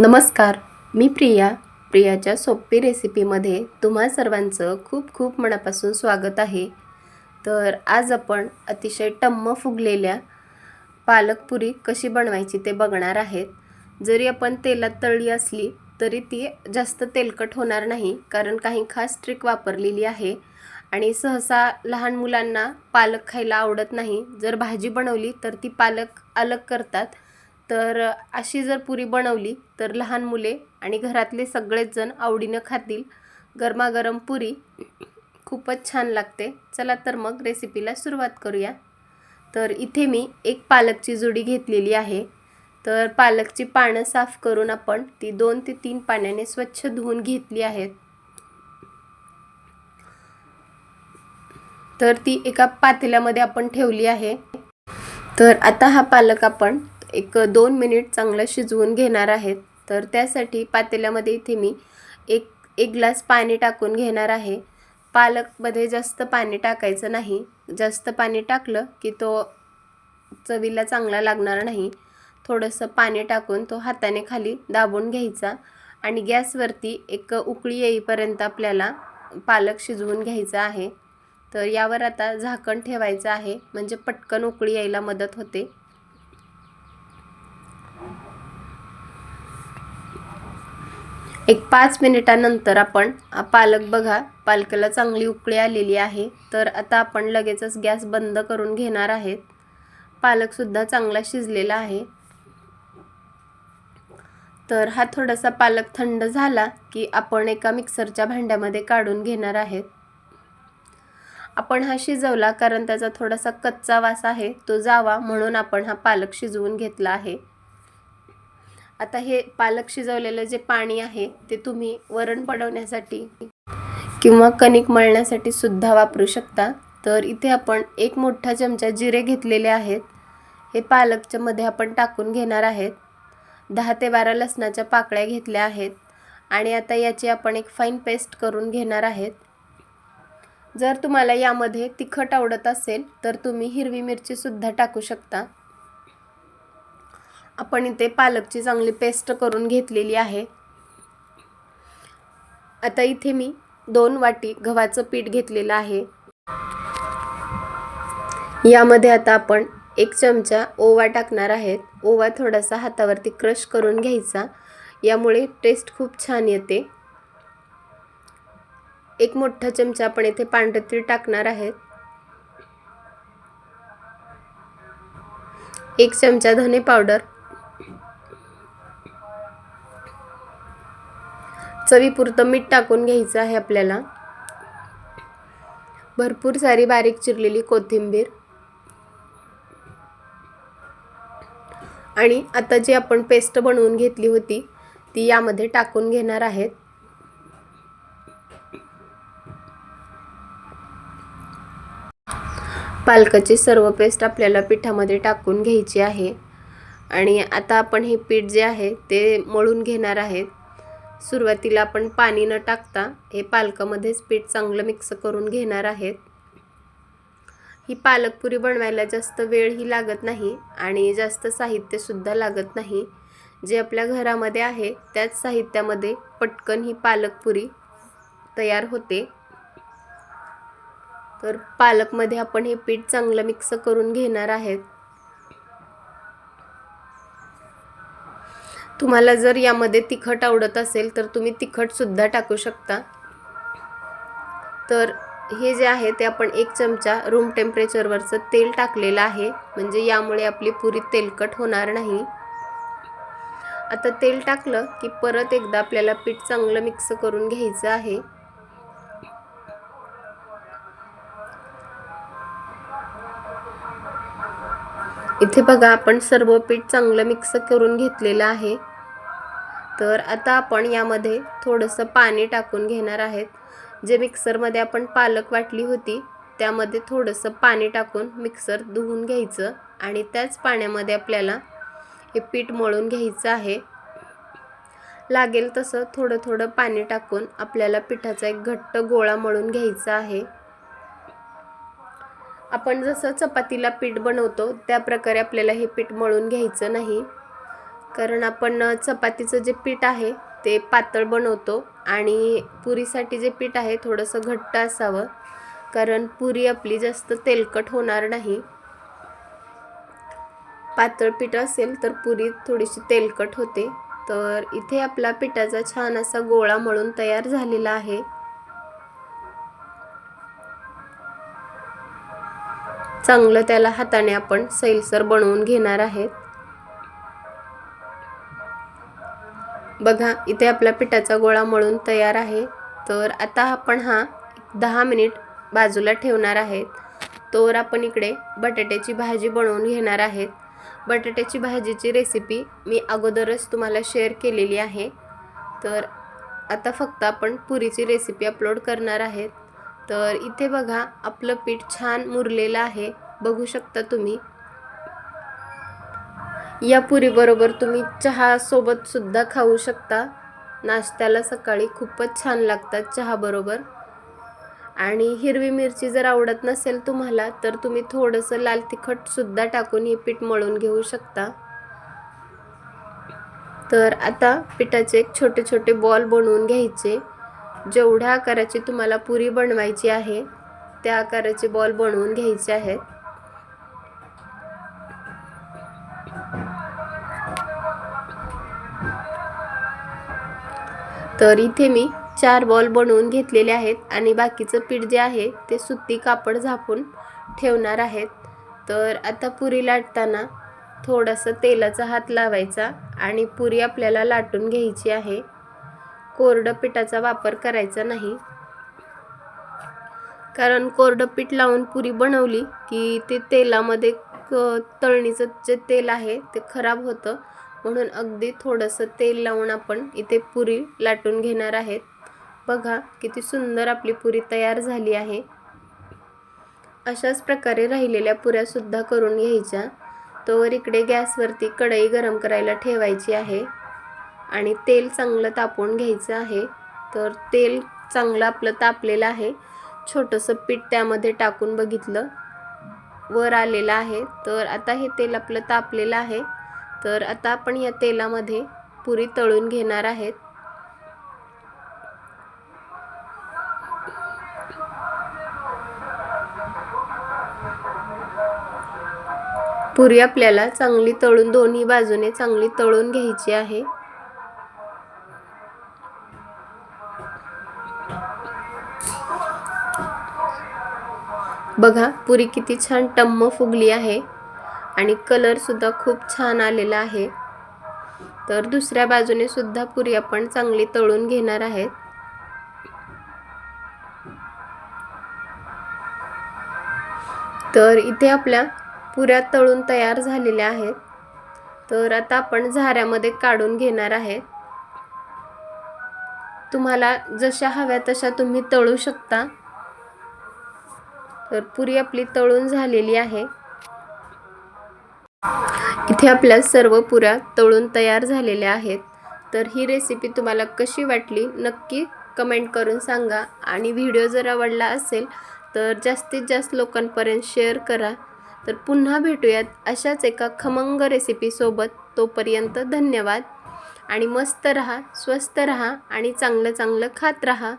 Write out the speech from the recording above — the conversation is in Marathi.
नमस्कार मी प्रिया. प्रियाच्या सोपी रेसिपीमध्ये तुम्हा सर्वांचं खूप खूप मनापासून स्वागत आहे. तर आज आपण अतिशय टम्म फुगलेल्या पालकपुरी कशी बनवायची ते बघणार आहेत. जरी आपण तेलात तळली असली तरी ती जास्त तेलकट होणार नाही कारण काही खास ट्रिक वापरलेली आहे. आणि सहसा लहान मुलांना पालक खायला आवडत नाही. जर भाजी बनवली तर ती पालक अलग करतात. तर अशी जर पुरी बनवली तर लहान मुले आणि घरातले सगळेच जण आवडीनं खातील. गरमागरम पुरी खूपच छान लागते. चला तर मग रेसिपीला सुरुवात करूया. तर इथे मी एक पालकची जुडी घेतलेली आहे. तर पालकची पानं साफ करून आपण ती दोन ते तीन पाण्याने स्वच्छ धुवून घेतली आहेत. तर ती एका पातेल्यामध्ये आपण ठेवली आहे. तर आता हा पालक आपण एक दोन मिनिट चांगलं शिजवून घेणार आहेत तर त्यासाठी पातेल्यामध्ये इथे मी एक एक ग्लास पाणी टाकून घेणार आहे. पालकमध्ये जास्त पाणी टाकायचं नाही. जास्त पाणी टाकलं की तो चवीला चांगला लागणार नाही. थोडंसं पाणी टाकून तो हाताने खाली दाबून घ्यायचा आणि गॅसवरती एक उकळी येईपर्यंत आपल्याला पालक शिजवून घ्यायचा आहे. तर यावर आता झाकण ठेवायचं आहे. म्हणजे पटकन उकळी यायला मदत होते. एक पाच मिनिटानंतर आपण पालक बघा पालकाला चांगली उकळी आलेली आहे. तर आता आपण लगेचच गॅस बंद करून घेणार आहेत. पालकसुद्धा चांगला शिजलेला आहे. तर हा थोडासा पालक थंड झाला की आपण एका मिक्सरच्या भांड्यामध्ये काढून घेणार आहेत. आपण हा शिजवला कारण त्याचा थोडासा कच्चा वास आहे तो जावा म्हणून आपण हा पालक शिजवून घेतला आहे. आता हे पालक शिजवलेलं जे पाणी आहे ते तुम्ही वरण बनवण्यासाठी किंवा कणिक मळण्यासाठी सुद्धा वापरू शकता. तर इथे आपण एक मोठा चमचा जिरे घेतलेले आहेत. हे पालकच्या मध्ये आपण टाकून घेणार आहेत. दहा ते बारा लसणाच्या पाकळ्या घेतल्या आहेत. आणि आता याची आपण एक फाईन पेस्ट करून घेणार आहेत. जर तुम्हाला यामध्ये तिखट आवडत असेल तर तुम्ही हिरवी मिरचीसुद्धा टाकू शकता. आपण इथे पालकची चांगली पेस्ट करून घेतलेली आहे. आता इथे मी दोन वाटी गव्हाचं पीठ घेतलेलं आहे. यामध्ये आता आपण एक चमचा ओवा टाकणार आहेत ओवा थोडासा हातावरती क्रश करून घ्यायचा. यामुळे टेस्ट खूप छान येते. एक मोठा चमचा आपण इथे पांढरतीळ टाकणार आहेत एक चमचा धने पावडर चवीपुरतं मीठ टाकून घ्यायचं आहे आपल्याला. भरपूर सारी बारीक चिरलेली कोथिंबीर. आणि आता जी आपण पेस्ट बनवून घेतली होती ती यामध्ये टाकून घेणार आहेत. पालकाची सर्व पेस्ट आपल्याला पिठामध्ये टाकून घ्यायची आहे. आणि आता आपण हे पीठ जे आहे ते मळून घेणार आहेत. सुरुवातीला आपण पाणी न टाकता हे पालकामध्येच पीठ चांगलं मिक्स करून घेणार आहेत. ही पालकपुरी बनवायला जास्त वेळही लागत नाही आणि जास्त साहित्यसुद्धा लागत नाही. जे आपल्या घरामध्ये आहे त्याच साहित्यामध्ये पटकन ही पालकपुरी तयार होते. तर पालकमध्ये आपण हे पीठ चांगलं मिक्स करून घेणार आहेत. तुम्हाला जर यामध्ये तिखट आवडत असेल तर तुम्ही तिखटसुद्धा टाकू शकता. तर हे जे आहे ते आपण एक चमचा रूम टेम्परेचरवरचं तेल टाकलेलं आहे. म्हणजे यामुळे आपली पुरी तेलकट होणार नाही. आता तेल टाकलं की परत एकदा आपल्याला पीठ चांगलं मिक्स करून घ्यायचं आहे. इथे बघा आपण सर्व पीठ चांगलं मिक्स करून घेतलेलं आहे. तर आता आपण यामध्ये थोडंसं पाणी टाकून घेणार आहेत. जे मिक्सरमध्ये आपण पालक वाटली होती त्यामध्ये थोडंसं पाणी टाकून मिक्सर धुवून घ्यायचं आणि त्याच पाण्यामध्ये आपल्याला हे पीठ मळून घ्यायचं आहे. लागेल तसं थोडं थोडं पाणी टाकून आपल्याला पिठाचा एक घट्ट गोळा मळून घ्यायचा आहे. आपण जसं चपातीला पीठ बनवतो त्या प्रकारे आपल्याला हे पीठ मळून घ्यायचं नाही. कारण आपण चपातीचं जे पीठ आहे ते पातळ बनवतो आणि पुरीसाठी जे पीठ आहे थोडंसं घट्ट असावं. कारण पुरी आपली जास्त तेलकट होणार नाही. पातळ पीठ असेल तर पुरी थोडीशी तेलकट होते. तर इथे आपला पिठाचा छान असा गोळा मळून तयार झालेला आहे. चांगलं त्याला हाताने आपण सैलसर बनवून घेणार आहेत. बघा इथे आपला पिठाचा गोळा मळून तयार आहे. तर आता आपण हा दहा मिनिट बाजूला ठेवणार आहेत. तोवर आपण इकडे बटाट्याची भाजी बनवून घेणार आहेत. बटाट्याची भाजीची रेसिपी मी अगोदरच तुम्हाला शेअर केलेली आहे. तर आता फक्त आपण पुरीची रेसिपी अपलोड करणार आहेत. तर इथे बघा आपलं पीठ छान मुरलेलं आहे. बघू शकता तुम्ही. या पुरीबरोबर तुम्ही चहासोबतसुद्धा खाऊ शकता. नाश्त्याला सकाळी खूपच छान लागतात चहाबरोबर. आणि हिरवी मिरची जर आवडत नसेल तुम्हाला तर तुम्ही थोडंसं लाल तिखटसुद्धा टाकून हे पीठ मळून घेऊ शकता. तर आता पिठाचे एक छोटे छोटे बॉल बनवून घ्यायचे. जेवढ्या आकाराची तुम्हाला पुरी बनवायची आहे त्या आकाराचे बॉल बनवून घ्यायचे आहेत. तर इथे मी चार बॉल बनवून घेतलेले आहेत आणि बाकीचं पीठ जे आहे ते सुती कापड झापून ठेवणार आहेत. तर आता पुरी लाटताना थोडंसं तेलाचा हात लावायचा आणि पुरी आपल्याला लाटून घ्यायची आहे. कोरडं पिठाचा वापर करायचा नाही. कारण कोरडं पीठ लावून पुरी बनवली की ते तेलामध्ये क तळणीचं जे तेल आहे ते खराब होतं. म्हणून अगदी थोडंसं तेल लावून आपण इथे पुरी लाटून घेणार आहेत. बघा किती सुंदर आपली पुरी तयार झाली आहे. अशाच प्रकारे राहिलेल्या पुऱ्यासुद्धा करून घ्यायच्या. तोवर इकडे गॅसवरती कढई गरम करायला ठेवायची आहे. आणि तेल चांगलं तापवून घ्यायचं आहे. तर तेल चांगलं आपलं तापलेलं आहे. छोटंसं पीठ त्यामध्ये टाकून बघितलं. वर आलेलं आहे. तर आता हे तेल आपलं तापलेलं आहे. तर आता आपण या तेलामध्ये पुरी तळून घेणार आहेत. पुरी आपल्याला चांगली तळून दोन्ही बाजूने चांगली तळून घ्यायची आहे. बघा पुरी किती छान टम्म फुगली आहे. आणि कलरसुद्धा खूप छान आलेला आहे. तर दुसऱ्या बाजूने सुद्धा पुरी आपण चांगली तळून घेणार आहेत. तर इथे आपल्या पुऱ्या तळून तयार झालेल्या आहेत. तर आता आपण झाऱ्यामध्ये काढून घेणार आहे. तुम्हाला जशा हव्या तशा तुम्ही तळू शकता. तर पुरी आपली तळून झालेली आहे. इथे आपल्या सर्व पुऱ्या तळून तयार झालेल्या आहेत. तर ही रेसिपी तुम्हाला कशी वाटली नक्की कमेंट करून सांगा. आणि व्हिडिओ जर आवडला असेल तर जास्तीत जास्त लोकांपर्यंत शेअर करा. तर पुन्हा भेटूयात अशाच एका खमंग रेसिपीसोबत तोपर्यंत धन्यवाद. आणि मस्त रहा स्वस्त रहा आणि चांगलं चांगलं खात रहा.